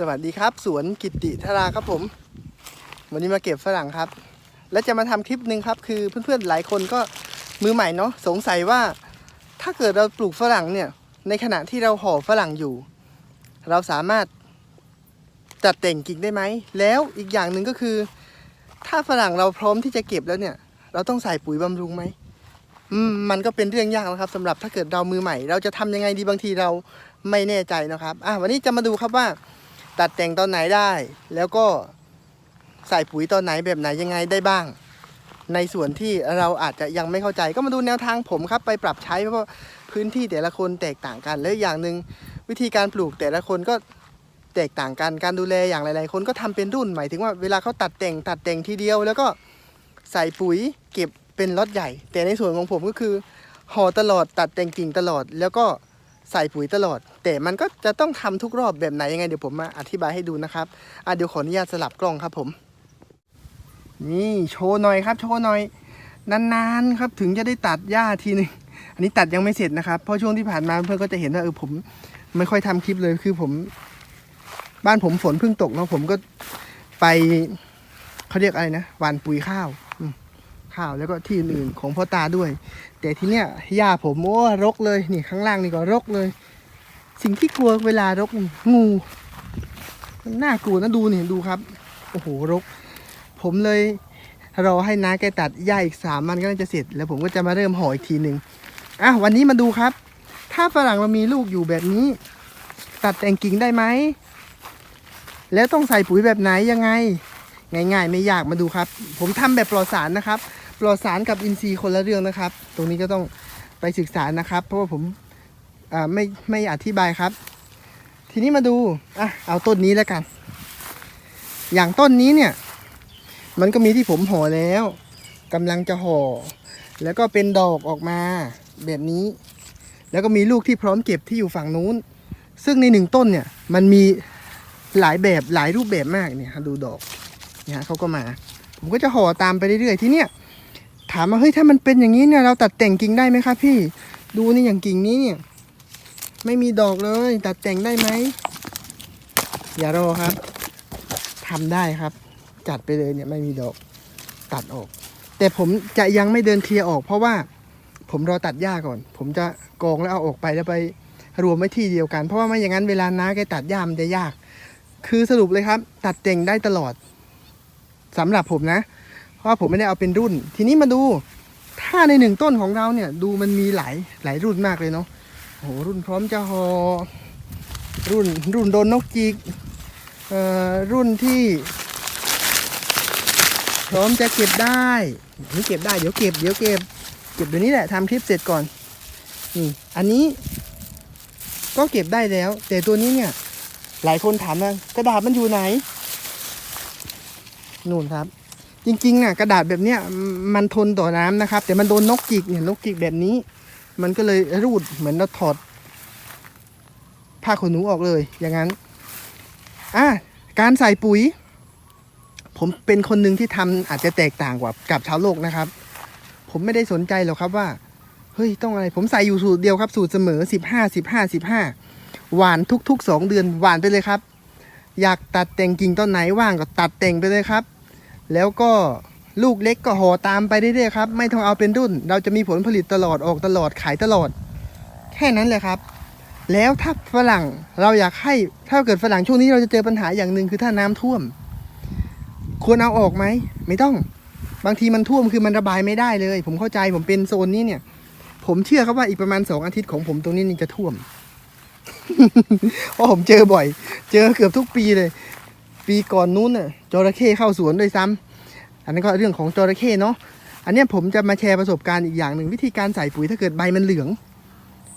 สวัสดีครับ สวนกิติธาราครับผม วันนี้มาเก็บฝรั่งครับ และจะมาทำคลิปหนึ่งครับ คือเพื่อนๆหลายคนก็มือใหม่เนาะสงสัยว่า ถ้าเกิดเราปลูกฝรั่งเนี่ย ในขณะที่เราห่อฝรั่งอยู่ เราสามารถจัดแต่งกิ่งได้ไหม แล้วอีกอย่างหนึ่งก็คือ ถ้าฝรั่งเราพร้อมที่จะเก็บแล้วเนี่ย เราต้องใส่ปุ๋ยบำรุงไหมมันก็เป็นเรื่องยากนะครับสำหรับถ้าเกิดเรามือใหม่ เราจะทำยังไงดีบางทีเราไม่แน่ใจนะครับอะวันนี้จะมาดูครับว่า ตัดแต่งตอนไหนได้ แล้วก็ใส่ปุ๋ยตอนไหนแบบไหนยังไงได้บ้าง ในส่วนที่เราอาจจะยังไม่เข้าใจ ก็มาดูแนวทางผมครับไปปรับใช้เพราะพื้นที่แต่ละคนแตกต่างกันและอย่างหนึ่งวิธีการปลูกแต่ละคนก็แตกต่างกันการดูแลอย่างหลาย ๆ คนก็ทำเป็นรุ่นหมายถึงว่าเวลาเขาตัดแต่งตัดแต่งทีเดียว แล้วก็ใส่ปุ๋ยเก็บเป็นล็อตใหญ่ แต่ในส่วนของผมก็คือห่อตลอดตัดแต่งกิ่งตลอด แล้วก็ ใส่ปุ๋ยตลอด แต่มันก็จะต้องทำทุกรอบแบบไหนยังไงเดี๋ยวผมมาอธิบายให้ดูนะครับอะเดี๋ยวขออนุญาตสลับกล้องครับผม นี่โชว์หน่อยครับ โชว์หน่อย นานๆครับถึงจะได้ตัดหญ้าทีหนึงอันนี้ตัดยังไม่เสร็จนะครับ เพราะช่วงที่ผ่านมาเพื่อนก็จะเห็นว่าเออผมไม่ค่อยทำคลิปเลยคือผม บ้านผมฝนเพิ่งตกเนาะผมก็ไปเขาเรียกอะไรนะหว่านปุ๋ยข้าว ข้าวแล้วก็ที่อื่นๆของพ่อตาด้วย แต่ที่เนี้ยหญ้าผมโอ้รกเลยนี่ข้างล่างนี่ก็รกเลย สิ่งที่กลัวเวลารกงูมันน่ากลัวนะดูนี่ดูครับโอ้โหรก ผมเลยรอให้น้าแกตัดหญ้าอีกสามวันก็น่าจะเสร็จ แล้วผมก็จะมาเริ่มห่ออีกทีหนึ่งอะวันนี้มาดูครับ ถ้าฝรั่งเรามีลูกอยู่แบบนี้ ตัดแต่งกิ่งได้ไหมแล้วต้องใส่ปุ๋ยแบบไหนยังไง ง่าย ๆ ไม่ยากมาดูครับ ผมทำแบบปลอดสารนะครับ ลอดสารกับอินทรีย์คนละเรื่องนะครับ ตรงนี้ก็ต้องไปศึกษานะครับ เพราะว่าผมไม่ไม่อธิบายครับ ทีนี้มาดูอะเอาต้นนี้แล้วกัน อย่างต้นนี้เนี่ย มันก็มีที่ผมห่อแล้วกำลังจะห่อ แล้วก็เป็นดอกออกมาแบบนี้ แล้วก็มีลูกที่พร้อมเก็บที่อยู่ฝั่งนู้น ซึ่งในหนึ่งต้นเนี่ย มันมีหลายแบบหลายรูปแบบมากเนี่ยดูดอกเนี่ยเขาก็มา ผมก็จะห่อตามไปเรื่อยๆที่เนี่ย ถามว่าเฮ้ยถ้ามันเป็นอย่างนี้เนี่ยเราตัดแต่งกิ่งได้ไหมครับพี่ ดูนี่อย่างกิ่งนี้เนี่ยไม่มีดอกเลย ตัดแต่งได้ไหมอย่ารอครับทำได้ครับ จัดไปเลยเนี่ยไม่มีดอกตัดออก แต่ผมจะยังไม่เดินเคลียร์ออก เพราะว่าผมรอตัดหญ้าก่อน ผมจะกองแล้วเอาออกไปแล้วไปรวมไว้ที่เดียวกัน เพราะว่าไม่อย่างนั้นเวลาน้าแกตัดหญ้ามันจะยาก คือสรุปเลยครับ ตัดแต่งได้ตลอดสำหรับผมนะ ว่าผมไม่ได้เอาเป็นรุ่น ทีนี้มาดูถ้าในหนึ่งต้นของเราเนี่ย ดูมันมีหลายหลายรุ่นมากเลยเนาะโอ้โหรุ่นพร้อมจะหอรุ่นรุ่นโดนนกจิกเอ่อรุ่นที่ พร้อมจะเก็บได้นี่เก็บได้เดี๋ยวเก็บเดี๋ยวเก็บเก็บเดี๋ยวนี้แหละทำคลิปเสร็จก่อนนี่อันนี้ก็เก็บได้แล้ว แต่ตัวนี้เนี่ย หลายคนถามว่ากระดาษมันอยู่ไหนนู่นครับ จริงๆน่ะกระดาษแบบเนี้ยมันทนต่อน้ำนะครับ แต่มันโดนนกจิกเนี่ยนกจิกแบบนี้ มันก็เลยรูดเหมือนเราถอดผ้าขนหนูออกเลย อย่างนั้นอะการใส่ปุ๋ย ผมเป็นคนหนึ่งที่ทำอาจจะแตกต่างกว่ากับชาวโลกนะครับ ผมไม่ได้สนใจหรอกครับว่าเฮ้ยต้องอะไรผมใส่อยู่สูตรเดียวครับ สูตรเสมอสิบห้าสิบห้าสิบห้าหวานทุกๆสองเดือนหวานไปเลยครับ อยากตัดแต่งกิ่งต้นไหนว่างก็ตัดแต่งไปเลยครับ แล้วก็ลูกเล็กก็ห่อตามไปเรื่อยๆครับ ไม่ต้องเอาเป็นรุ่น เราจะมีผลผลิตตลอดออกตลอดขายตลอด แค่นั้นแหละครับ แล้วถ้าฝรั่งเราอยากให้ถ้าเกิดฝรั่งช่วงนี้เราจะเจอปัญหาอย่างหนึ่งคือถ้าน้ำท่วม ควรเอาออกไหมไม่ต้อง บางทีมันท่วมคือมันระบายไม่ได้เลย ผมเข้าใจผมเป็นโซนนี้เนี่ย ผมเชื่อครับว่าอีกประมาณสองอาทิตย์ของผมตรงนี้นี่จะท่วมเพราะผมเจอบ่อย เจอเกือบทุกปีเลย ปีก่อนนู้นน่ะจระเข้เข้าสวนด้วยซ้ำอันนั้นก็เรื่องของจระเข้เนาะอันเนี้ยผมจะมาแชร์ประสบการณ์อีกอย่างหนึ่งวิธีการใส่ปุ๋ยถ้าเกิดใบมันเหลือง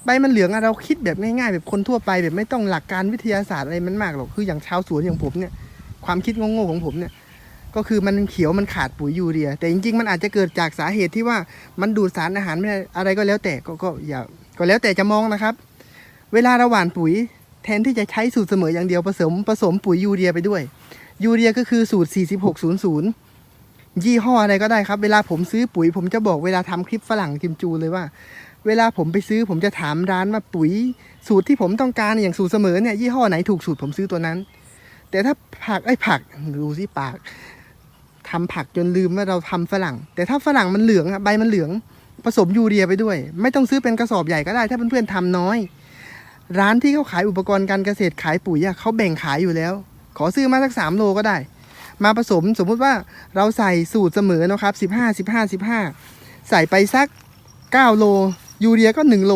ใบมันเหลืองอะเราคิดแบบง่ายๆ แบบคนทั่วไปแบบไม่ต้องหลักการวิทยาศาสตร์อะไรมันมากหรอกคืออย่างชาวสวนอย่างผมเนี่ยความคิดโง่ๆของผมเนี่ยก็คือมันเขียวมันขาดปุ๋ยยูเรีย แต่จริงๆ มันอาจจะเกิดจากสาเหตุที่ว่ามันดูดสารอาหารไม่ได้อะไรก็แล้วแต่ก็ก็อย่าก็แล้วแต่จะมองนะครับ เวลาเราหว่านปุ๋ย แทนที่จะใช้สูตรเสมออย่างเดียวผสมผสมปุ๋ยยูเรียไปด้วย ยูเรียก็คือสูตร 4600 ยี่ห้ออะไรก็ได้ครับ เวลาผมซื้อปุ๋ย ผมจะบอกเวลาทำคลิปฝรั่งกิมจูเลยว่า เวลาผมไปซื้อผมจะถามร้านว่าปุ๋ย สูตรที่ผมต้องการอย่างสูตรเสมอเนี่ยยี่ห้อไหนถูกสูตรผมซื้อตัวนั้น แต่ถ้าผักไอ้ผักดูสิปากทำผักจนลืมว่าเราทำฝรั่ง แต่ถ้าฝรั่งมันเหลืองอะใบมันเหลืองผสมยูเรียไปด้วย ไม่ต้องซื้อเป็นกระสอบใหญ่ก็ได้ ถ้าเพื่อนๆทำน้อย ร้านที่เขาขายอุปกรณ์การเกษตรขายปุ๋ยอะเขาแบ่งขายอยู่แล้ว ขอซื้อมาสักสามโลก็ได้ มาผสมสมมุติว่าเราใส่สูตรเสมอนะครับสิบห้าสิบห้าสิบห้าใส่ไปสักเก้าโล ยูเรียก็หนึ่งโล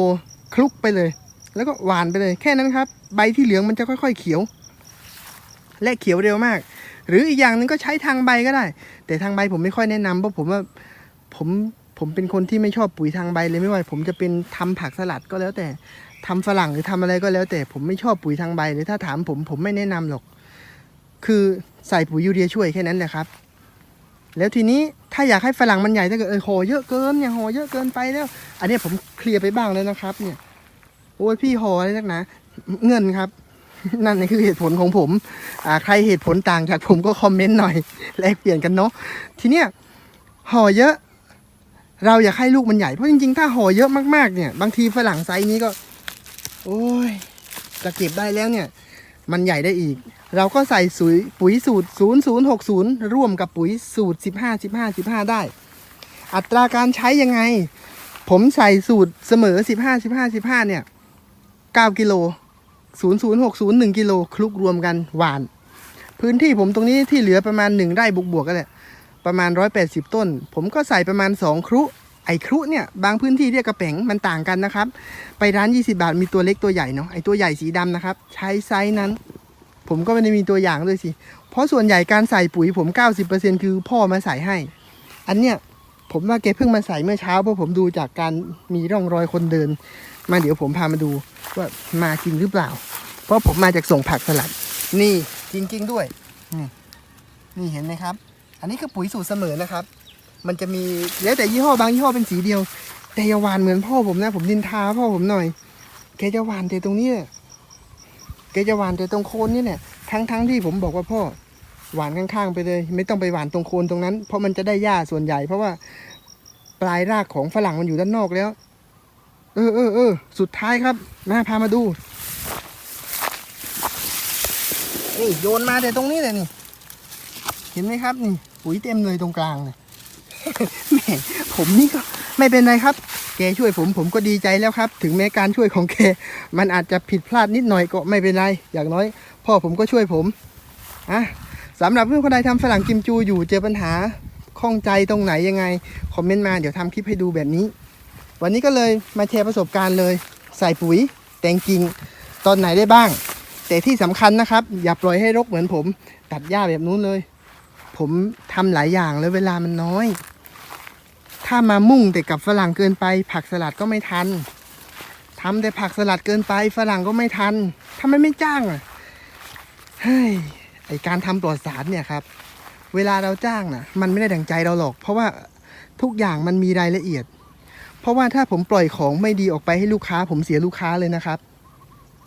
คลุกไปเลย แล้วก็หวานไปเลยแค่นั้นครับ ใบที่เหลืองมันจะค่อย ๆ เขียว และเขียวเร็วมาก หรืออีกอย่างหนึ่งก็ใช้ทางใบก็ได้ แต่ทางใบผมไม่ค่อยแนะนำเพราะผมว่าผม ผมเป็นคนที่ไม่ชอบปุ๋ยทางใบเลยไม่ว่าผมจะเป็นทำผักสลัดก็แล้วแต่ทำฝรั่งหรือทำอะไรก็แล้ว แต่ผมไม่ชอบปุ๋ยทางใบเลยถ้าถามผมผมไม่แนะนำหรอก คือใส่ปุ๋ยยูเรียช่วยแค่นั้นแหละครับ แล้วทีนี้ถ้าอยากให้ฝรั่งมันใหญ่ถ้าเกิดเออหอเยอะเกินเนี่ยหอเยอะเกินไปแล้ว อันนี้ผมเคลียร์ไปบ้างแล้วนะครับ เนี่ย โอ้ยพี่หออะไรนักหนาเงินครับ นั่นนี่คือเหตุผลของผมอ่าใครเหตุผลต่างจากผมก็คอมเมนต์หน่อยแลกเปลี่ยนกันเนาะทีเนี้ยห่อเยอะ เราอยากให้ลูกมันใหญ่เพราะจริงๆ ถ้าห่อเยอะมากๆเนี่ย บางทีฝรั่งไซส์นี้ก็ โอ้ยจะเก็บได้แล้วเนี่ย มันใหญ่ได้อีก เราก็ใส่สุยปุ๋ยสูตร 0060 ร่วมกับปุ๋ยสูตร 15 15 15 ได้ อัตราการใช้ยังไง ผมใส่สูตรเสมอ 15 15 15 เนี่ย 9 กิโล 0060 1 กิโลคลุกรวมกันหวาน พื้นที่ผมตรงนี้ที่เหลือประมาณ 1 ไร่บวกๆก็แหละ ประมาณ 180 ต้น ผมก็ใส่ประมาณ 2 ครุ ไอ้ครุเนี่ย บางพื้นที่เรียกกระแป๋งมันต่างกันนะครับ ไปร้าน 20 บาทมีตัวเล็กตัวใหญ่เนาะไอ้ตัวใหญ่สีดำนะครับ ใช้ไซส์นั้น ผมก็ไม่ได้มีตัวอย่างด้วยสิ เพราะส่วนใหญ่การใส่ปุ๋ยผม 90%คือพ่อมาใส่ให้ อันเนี้ยผมว่าแกเพิ่งมาใส่เมื่อเช้าเพราะผมดูจากการมีร่องรอยคนเดิน มาเดี๋ยวผมพามาดูว่ามาจริงหรือเปล่า เพราะผมมาจากส่งผักสลัด นี่จริง ๆ ด้วยนี่นี่เห็นไหมครับ อันนี้คือปุ๋ยสูตรเสมอนะครับ มันจะมีแล้วแต่ยี่ห้อบางยี่ห้อเป็นสีเดียว แต่ยาหวานเหมือนพ่อผมนะ ผมดินทาพ่อผมหน่อยแกจะหวานแต่ตรงนี้เนี่ยแกจะหวานแต่ตรงโคนนี่เนี่ยทั้งทั้งที่ผมบอกว่าพ่อหวานข้างๆไปเลย ไม่ต้องไปหวานตรงโคนตรงนั้น เพราะมันจะได้หญ้าส่วนใหญ่ เพราะว่าปลายรากของฝรั่งมันอยู่ด้านนอกแล้ว เออเออเออสุดท้ายครับมาพามาดูนี่โยนมาแต่ตรงนี้เลยนี่ เห็นไหมครับนี่ ปุ๋ยเต็มเลยตรงกลางเลยแม่ผมนี่ก็ไม่เป็นไรครับ แกช่วยผมผมก็ดีใจแล้วครับ ถึงแม้การช่วยของแกมันอาจจะผิดพลาดนิดหน่อยก็ไม่เป็นไร อย่างน้อย พ่อผมก็ช่วยผมอะสำหรับเพื่อนคนใดทำฝรั่งกิมจูอยู่เจอปัญหาข้องใจตรงไหนยังไง คอมเมนต์มาเดี๋ยวทำคลิปให้ดูแบบนี้ วันนี้ก็เลยมาแชร์ประสบการณ์เลย ใส่ปุ๋ยแต่งกิ่งตอนไหนได้บ้าง แต่ที่สำคัญนะครับ อย่าปล่อยให้รกเหมือนผม ตัดหญ้าแบบนู้นเลย ผมทำหลายอย่างแล้วเวลามันน้อย ถ้ามามุ่งแต่กับฝรั่งเกินไป ผักสลัดก็ไม่ทันทำแต่ผักสลัดเกินไป ฝรั่งก็ไม่ทันทำไมไม่จ้างอะเฮ้ยไอการทำปลอดสารเนี่ยครับ เวลาเราจ้างน่ะ มันไม่ได้ดังใจเราหรอก เพราะว่าทุกอย่างมันมีรายละเอียด เพราะว่าถ้าผมปล่อยของไม่ดีออกไปให้ลูกค้า ผมเสียลูกค้าเลยนะครับ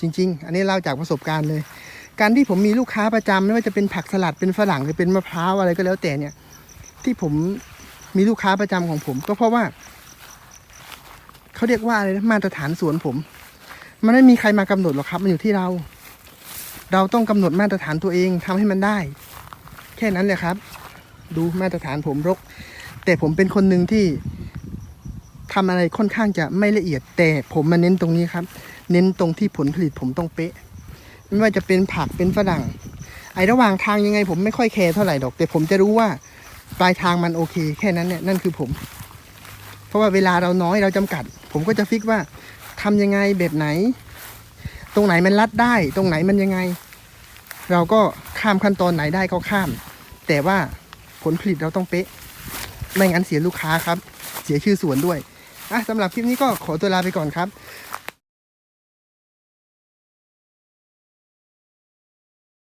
จริง ๆ อันนี้เล่าจากประสบการณ์เลย การที่ผมมีลูกค้าประจำไม่ว่าจะเป็นผักสลัดเป็นฝรั่งหรือเป็นมะพร้าวอะไรก็แล้วแต่เนี่ย ที่ผมมีลูกค้าประจำของผม ก็เพราะว่าเขาเรียกว่าอะไรนะมาตรฐานสวนผม มันไม่มีใครมากำหนดหรอกครับ มันอยู่ที่เรา เราต้องกำหนดมาตรฐานตัวเองทำให้มันได้ แค่นั้นแหละครับ ดูมาตรฐานผมรก แต่ผมเป็นคนหนึ่งที่ทำอะไรค่อนข้างจะไม่ละเอียดแต่ผมมาเน้นตรงนี้ครับ เน้นตรงที่ผลผลิตผมต้องเป๊ะ ไม่ว่าจะเป็นผักเป็นฝรั่ง ไอระหว่างทางยังไง ผมไม่ค่อยแคร์เท่าไหร่ดอก แต่ผมจะรู้ว่าปลายทางมันโอเค แค่นั้นเนี่ยนั่นคือผม เพราะว่าเวลาเราน้อยเราจำกัด ผมก็จะฟิกว่าทำยังไงแบบไหน ตรงไหนมันลัดได้ ตรงไหนมันยังไง เราก็ข้ามขั้นตอนไหนได้ก็ข้าม แต่ว่าผลผลิตเราต้องเป๊ะ ไม่งั้นเสียลูกค้าครับ เสียชื่อสวนด้วยอะสำหรับคลิปนี้ก็ขอตัวลาไปก่อนครับ